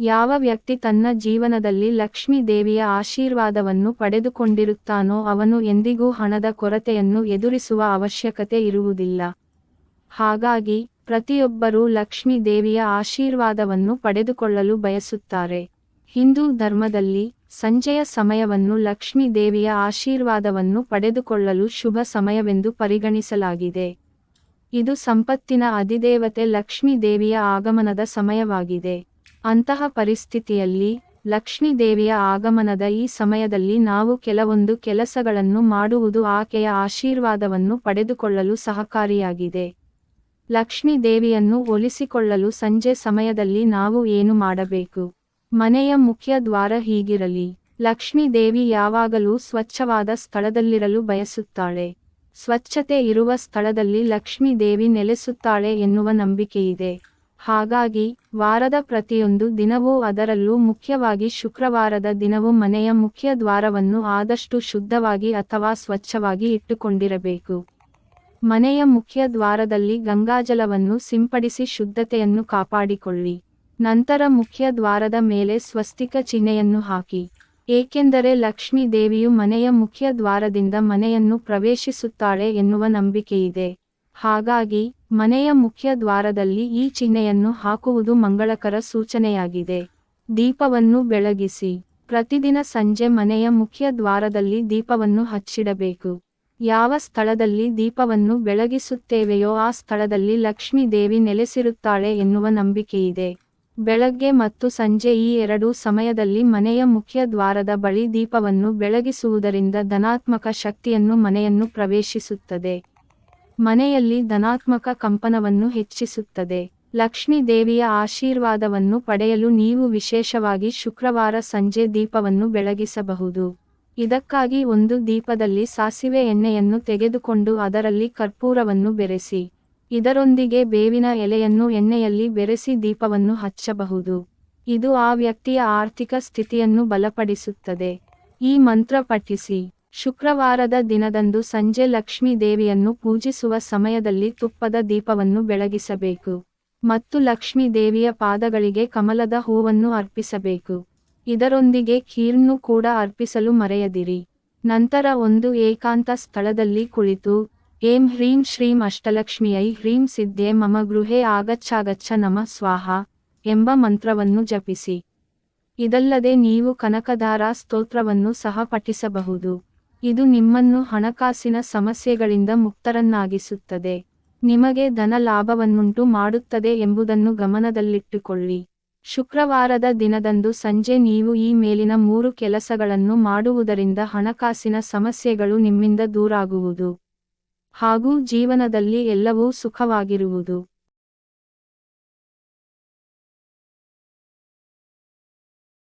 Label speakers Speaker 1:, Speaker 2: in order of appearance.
Speaker 1: ಯಾವ ವ್ಯಕ್ತಿ ತನ್ನ ಜೀವನದಲ್ಲಿ ಲಕ್ಷ್ಮೀ ದೇವಿಯ ಆಶೀರ್ವಾದವನ್ನು ಪಡೆದುಕೊಂಡಿರುತ್ತಾನೋ ಅವನು ಎಂದಿಗೂ ಹಣದ ಕೊರತೆಯನ್ನು ಎದುರಿಸುವ ಅವಶ್ಯಕತೆ ಇರುವುದಿಲ್ಲ. ಹಾಗಾಗಿ, ಪ್ರತಿಯೊಬ್ಬರೂ ಲಕ್ಷ್ಮೀ ದೇವಿಯ ಆಶೀರ್ವಾದವನ್ನು ಪಡೆದುಕೊಳ್ಳಲು ಬಯಸುತ್ತಾರೆ. ಹಿಂದೂ ಧರ್ಮದಲ್ಲಿ, ಸಂಜೆಯ ಸಮಯವನ್ನು ಲಕ್ಷ್ಮೀ ದೇವಿಯ ಆಶೀರ್ವಾದವನ್ನು ಪಡೆದುಕೊಳ್ಳಲು ಶುಭ ಸಮಯವೆಂದು ಪರಿಗಣಿಸಲಾಗಿದೆ. ಇದು ಸಂಪತ್ತಿನ ಅಧಿದೇವತೆ ಲಕ್ಷ್ಮೀ ದೇವಿಯ ಆಗಮನದ ಸಮಯವಾಗಿದೆ. ಅಂತಹ ಪರಿಸ್ಥಿತಿಯಲ್ಲಿ ಲಕ್ಷ್ಮೀದೇವಿಯ ಆಗಮನದ ಈ ಸಮಯದಲ್ಲಿ ನಾವು ಕೆಲವೊಂದು ಕೆಲಸಗಳನ್ನು ಮಾಡುವುದು ಆಕೆಯ ಆಶೀರ್ವಾದವನ್ನು ಪಡೆದುಕೊಳ್ಳಲು ಸಹಕಾರಿಯಾಗಿದೆ. ಲಕ್ಷ್ಮೀದೇವಿಯನ್ನು ಒಲಿಸಿಕೊಳ್ಳಲು ಸಂಜೆ ಸಮಯದಲ್ಲಿ ನಾವು ಏನು ಮಾಡಬೇಕು? ಮನೆಯ ಮುಖ್ಯ ದ್ವಾರ ಹೀಗಿರಲಿ. ಲಕ್ಷ್ಮೀದೇವಿ ಯಾವಾಗಲೂ ಸ್ವಚ್ಛವಾದ ಸ್ಥಳದಲ್ಲಿರಲು ಬಯಸುತ್ತಾಳೆ. ಸ್ವಚ್ಛತೆ ಇರುವ ಸ್ಥಳದಲ್ಲಿ ಲಕ್ಷ್ಮೀದೇವಿ ನೆಲೆಸುತ್ತಾಳೆ ಎನ್ನುವ ನಂಬಿಕೆಯಿದೆ. ಹಾಗಾಗಿ ವಾರದ ಪ್ರತಿಯೊಂದು ದಿನವೂ ಅದರಲ್ಲೂ ಮುಖ್ಯವಾಗಿ ಶುಕ್ರವಾರದ ದಿನವೂ ಮನೆಯ ಮುಖ್ಯ ದ್ವಾರವನ್ನು ಆದಷ್ಟು ಶುದ್ಧವಾಗಿ ಅಥವಾ ಸ್ವಚ್ಛವಾಗಿ ಇಟ್ಟುಕೊಂಡಿರಬೇಕು. ಮನೆಯ ಮುಖ್ಯ ದ್ವಾರದಲ್ಲಿ ಗಂಗಾಜಲವನ್ನು ಸಿಂಪಡಿಸಿ ಶುದ್ಧತೆಯನ್ನು ಕಾಪಾಡಿಕೊಳ್ಳಿ. ನಂತರ ಮುಖ್ಯ ದ್ವಾರದ ಮೇಲೆ ಸ್ವಸ್ತಿಕ ಚಿಹ್ನೆಯನ್ನು ಹಾಕಿ. ಏಕೆಂದರೆ ಲಕ್ಷ್ಮೀ ದೇವಿಯು ಮನೆಯ ಮುಖ್ಯ ದ್ವಾರದಿಂದ ಮನೆಯನ್ನು ಪ್ರವೇಶಿಸುತ್ತಾಳೆ ಎನ್ನುವ ನಂಬಿಕೆಯಿದೆ. ಹಾಗಾಗಿ ಮನೆಯ ಮುಖ್ಯ ದ್ವಾರದಲ್ಲಿ ಈ ಚಿಹ್ನೆಯನ್ನು ಹಾಕುವುದು ಮಂಗಳಕರ ಸೂಚನೆಯಾಗಿದೆ. ದೀಪವನ್ನು ಬೆಳಗಿಸಿ. ಪ್ರತಿದಿನ ಸಂಜೆ ಮನೆಯ ಮುಖ್ಯ ದ್ವಾರದಲ್ಲಿ ದೀಪವನ್ನು ಹಚ್ಚಿಡಬೇಕು. ಯಾವ ಸ್ಥಳದಲ್ಲಿ ದೀಪವನ್ನು ಬೆಳಗಿಸುತ್ತೇವೆಯೋ ಆ ಸ್ಥಳದಲ್ಲಿ ಲಕ್ಷ್ಮೀ ದೇವಿ ನೆಲೆಸಿರುತ್ತಾಳೆ ಎನ್ನುವ ನಂಬಿಕೆಯಿದೆ. ಬೆಳಗ್ಗೆ ಮತ್ತು ಸಂಜೆ ಈ ಎರಡೂ ಸಮಯದಲ್ಲಿ ಮನೆಯ ಮುಖ್ಯ ದ್ವಾರದ ಬಳಿ ದೀಪವನ್ನು ಬೆಳಗಿಸುವುದರಿಂದ ಧನಾತ್ಮಕ ಶಕ್ತಿಯನ್ನು ಮನೆಯನ್ನು ಪ್ರವೇಶಿಸುತ್ತದೆ. ಮನೆಯಲ್ಲಿ ಧನಾತ್ಮಕ ಕಂಪನವನ್ನು ಹೆಚ್ಚಿಸುತ್ತದೆ. ಲಕ್ಷ್ಮೀ ದೇವಿಯ ಆಶೀರ್ವಾದವನ್ನು ಪಡೆಯಲು ನೀವು ವಿಶೇಷವಾಗಿ ಶುಕ್ರವಾರ ಸಂಜೆ ದೀಪವನ್ನು ಬೆಳಗಿಸಬಹುದು. ಇದಕ್ಕಾಗಿ ಒಂದು ದೀಪದಲ್ಲಿ ಸಾಸಿವೆ ಎಣ್ಣೆಯನ್ನು ತೆಗೆದುಕೊಂಡು ಅದರಲ್ಲಿ ಕರ್ಪೂರವನ್ನು ಬೆರೆಸಿ, ಇದರೊಂದಿಗೆ ಬೇವಿನ ಎಲೆಯನ್ನು ಎಣ್ಣೆಯಲ್ಲಿ ಬೆರೆಸಿ ದೀಪವನ್ನು ಹಚ್ಚಬಹುದು. ಇದು ಆ ವ್ಯಕ್ತಿಯ ಆರ್ಥಿಕ ಸ್ಥಿತಿಯನ್ನು ಬಲಪಡಿಸುತ್ತದೆ. ಈ ಮಂತ್ರ ಪಠಿಸಿ. ಶುಕ್ರವಾರದ ದಿನದಂದು ಸಂಜೆ ಲಕ್ಷ್ಮೀ ದೇವಿಯನ್ನು ಪೂಜಿಸುವ ಸಮಯದಲ್ಲಿ ತುಪ್ಪದ ದೀಪವನ್ನು ಬೆಳಗಿಸಬೇಕು. ಮತ್ತು ಲಕ್ಷ್ಮೀ ದೇವಿಯ ಪಾದಗಳಿಗೆ ಕಮಲದ ಹೂವನ್ನು ಅರ್ಪಿಸಬೇಕು. ಇದರೊಂದಿಗೆ ಖೀರ್ನು ಕೂಡ ಅರ್ಪಿಸಲು ಮರೆಯದಿರಿ. ನಂತರ ಒಂದು ಏಕಾಂತ ಸ್ಥಳದಲ್ಲಿ ಕುಳಿತು, ಏಂ ಹ್ರೀಂ ಶ್ರೀಂ ಅಷ್ಟಲಕ್ಷ್ಮಿಯೈ ಹ್ರೀಂ ಸಿದ್ಧೆ ಮಮ ಗೃಹೇ ಆಗಚ್ಚಾಗಚ್ಚ ನಮ ಸ್ವಾಹ ಎಂಬ ಮಂತ್ರವನ್ನು ಜಪಿಸಿ. ಇದಲ್ಲದೆ ನೀವು ಕನಕಧಾರ ಸ್ತೋತ್ರವನ್ನು ಸಹ ಪಠಿಸಬಹುದು. ಇದು ನಿಮ್ಮನ್ನು ಹಣಕಾಸಿನ ಸಮಸ್ಯೆಗಳಿಂದ ಮುಕ್ತರನ್ನಾಗಿಸುತ್ತದೆ. ನಿಮಗೆ ಧನ ಲಾಭವನ್ನುಂಟು ಮಾಡುತ್ತದೆ ಎಂಬುದನ್ನು ಗಮನದಲ್ಲಿಟ್ಟುಕೊಳ್ಳಿ. ಶುಕ್ರವಾರದ ದಿನದಂದು ಸಂಜೆ ನೀವು ಈ ಮೇಲಿನ ಮೂರು ಕೆಲಸಗಳನ್ನು ಮಾಡುವುದರಿಂದ ಹಣಕಾಸಿನ ಸಮಸ್ಯೆಗಳು ನಿಮ್ಮಿಂದ ದೂರಾಗುವುದು. ಹಾಗೂ ಜೀವನದಲ್ಲಿ ಎಲ್ಲವೂ ಸುಖವಾಗಿರುವುದು.